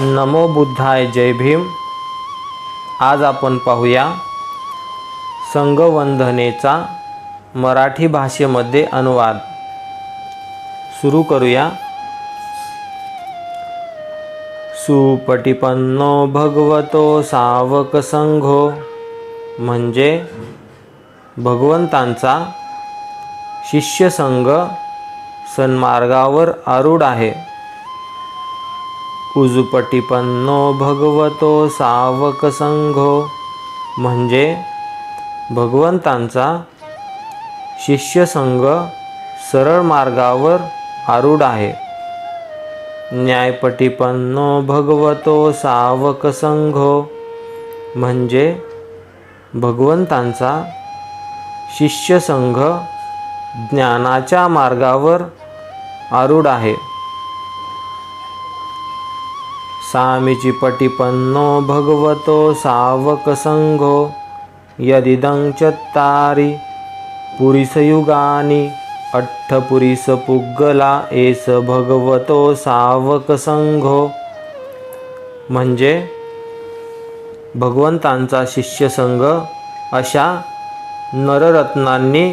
नमो बुद्धाय जय भीम. आज आपण पाहूया संघवंधनेचा मराठी भाषेमध्ये अनुवाद. सुरू करूया. सुपटिपन्नो भगवतो सावक संघो. म्हणजे भगवंतांचा शिष्यसंघ सन्मार्गावर आरूढ आहे. उजुपटिपन्नो भगवतो सावक संघो. म्हणजे भगवंतांचा शिष्यसंघ सरळ मार्गावर आरूढ आहे. न्यायपटिपन्नो भगवतो सावक संघो. म्हणजे भगवंतांचा शिष्यसंघ ज्ञानाच्या मार्गावर आरूढ आहे. सामीची पटिपन्नो भगवतो सावक संघो। यदिदं चत्तारि पुरिसयुगानि अठ्ठपुरिसपुग्गला एस भगवतो सावक संघो। म्हणजे भगवंतांचा शिष्यसंघ अशा नररत्नांनी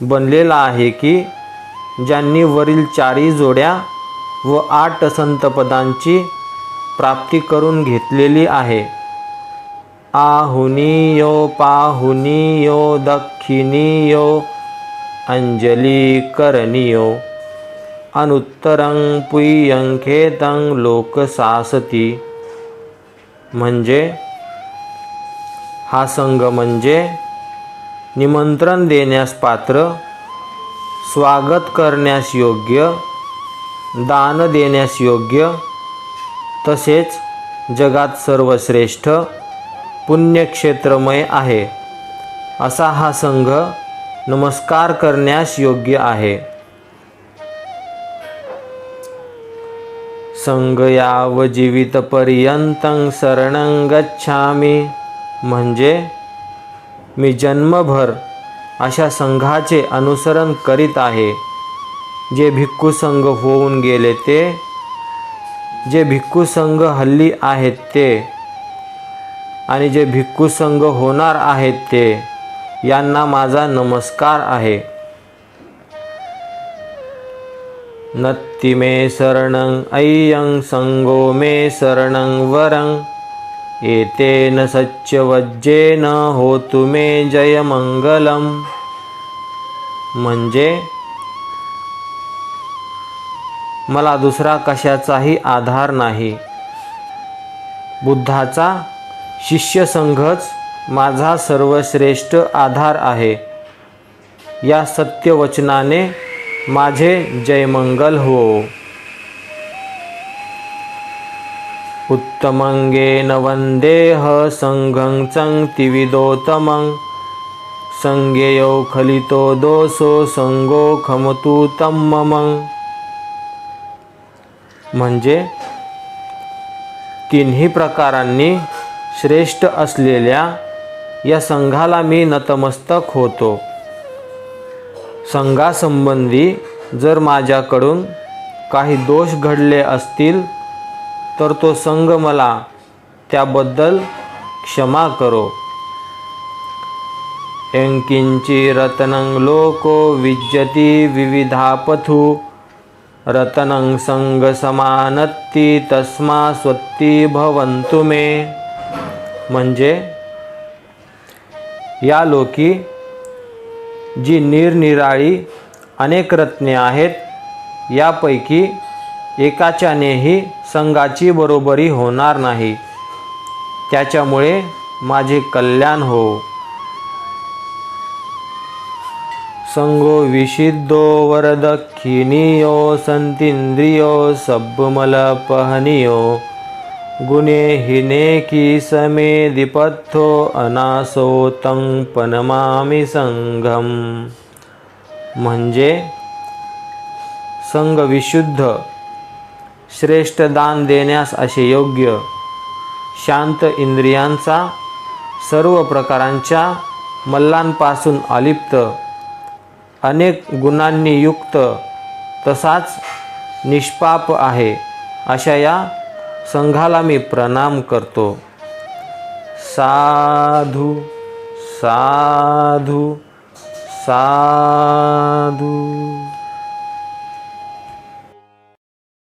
बनलेला आहे की ज्यांनी वरील चारी जोड्या व आठ संतपदांची प्राप्ती करून घेतलेली आहे. आहुनीयो पाहुनीयो दक्षिणीयो अंजली करणीयो अनुत्तरं पुय्यंखेतं लोकसासती। म्हणजे हा संघ म्हणजे निमंत्रण देण्यास पात्र स्वागत करण्यास योग्य दान देण्यास योग्य तसेच जगात सर्वश्रेष्ठ पुण्यक्षेत्रमय आहे. असा हा संघ नमस्कार करण्यास योग्य आहे. संघ याव जीवितपर्यंतं गच्छामी. म्हणजे मी जन्मभर अशा संघाचे अनुसरण करीत आहे. जे भिक्खू संघ होऊन गेले ते जे भिक्खू संघ हल्ली आहेत ते आणि जे भिक्खू संघ होणार आहेत ते यांना माझा नमस्कार आहे. नत्ति मे शरणं अय्यं संगो मे शरणं वरं एतेन सच्चवज्जेन होतु मे जयमंगलम म्हणजे मला दुसरा कशाचाही आधार नाही. बुद्धाचा शिष्यसंघच माझा सर्वश्रेष्ठ आधार आहे. या सत्यवचनाने माझे जयमंगल हो. उत्तमंगेन वंदेह संघं चं तिविदोत्तमं। संज्ञेयो खलितो दोषो संगो खमतु तम्ममं म्हणजे तिन्ही प्रकारांनी श्रेष्ठ असलेल्या या संघाला मी नतमस्तक होतो. संघासंबंधी जर माझ्याकडून काही दोष घडले असतील तर तो संघ मला त्याबद्दल क्षमा करो. एंकिंची रतनं लोको विज्यती विविधापथू रतनं संगसमानत्ती तस्मा स्वत्ती भवंतु मे. म्हणजे या लोकी जी निरनिराळी अनेक रत्ने आहेत यापैकी एकाच्यानेही संघाची बरोबरी होणार नाही. त्याच्यामुळे माझे कल्याण हो. संगो विशिद्धो वरदक्षिणीयो संतींद्रियो सब्बमलपहनियो। गुणे हिने की समे दिपथो अनासो तं पनमामी संघम म्हणजे संघ विशुद्ध श्रेष्ठ दान देण्यास असे योग्य शांत इंद्रियांचा सर्व प्रकारांच्या मल्लांपासून अलिप्त अनेक गुणांनी युक्त तसाच निष्पाप आहे अशा या संघाला मी प्रणाम करतो. साधू साधू साधू.